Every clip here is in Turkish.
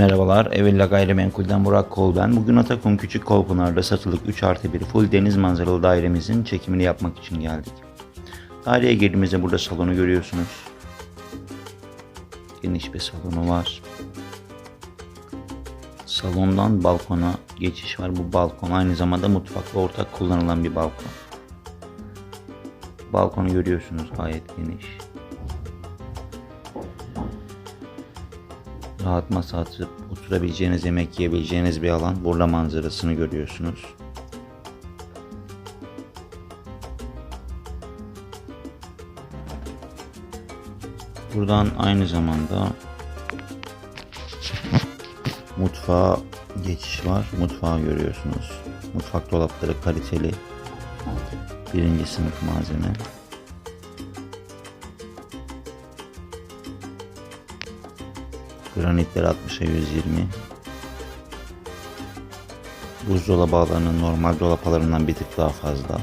Merhabalar, Evilla Gayrimenkul'den Burak Kol ben. Bugün Atakum Küçük Kolpınar'da satılık 3 artı 1 full deniz manzaralı dairemizin çekimini yapmak için geldik. Daireye girdiğimizde burada salonu görüyorsunuz. Geniş bir salonu var. Salondan balkona geçiş var. Bu balkon aynı zamanda mutfakla ortak kullanılan bir balkon. Balkonu görüyorsunuz gayet geniş. Rahat masa atıp oturabileceğiniz, yemek yiyebileceğiniz bir alan. Burada manzarasını görüyorsunuz. Buradan aynı zamanda mutfağa geçiş var. Mutfağı görüyorsunuz. Mutfak dolapları kaliteli. Birinci sınıf malzeme. Granitler 60'a 120. Buzdolabı alanı normal dolap alanından bir tık daha fazla.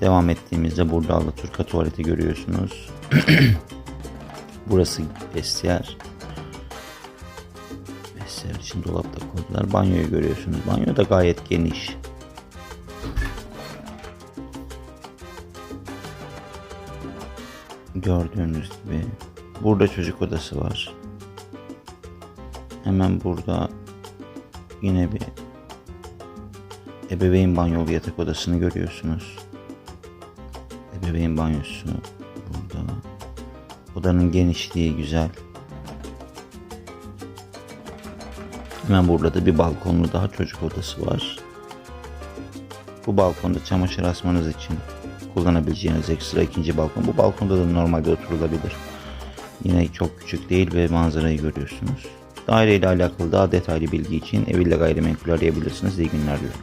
Devam ettiğimizde burada Alaturka tuvaleti görüyorsunuz. Burası vestiyer. Vestiyer için dolapta koydular. Banyoyu görüyorsunuz. Banyo da gayet geniş. Gördüğünüz gibi burada çocuk odası var. Hemen burada yine bir ebeveyn banyolu yatak odasını görüyorsunuz. Ebeveyn banyosu burada. Odanın genişliği güzel. Hemen burada da bir balkonlu daha çocuk odası var. Bu balkonda çamaşır asmanız için kullanabileceğiniz ekstra ikinci balkon. Bu balkonda da normalde oturulabilir. Yine çok küçük değil ve manzarayı görüyorsunuz. Daire ile alakalı daha detaylı bilgi için Evilla Gayrimenkul arayabilirsiniz. İyi günler diliyorum.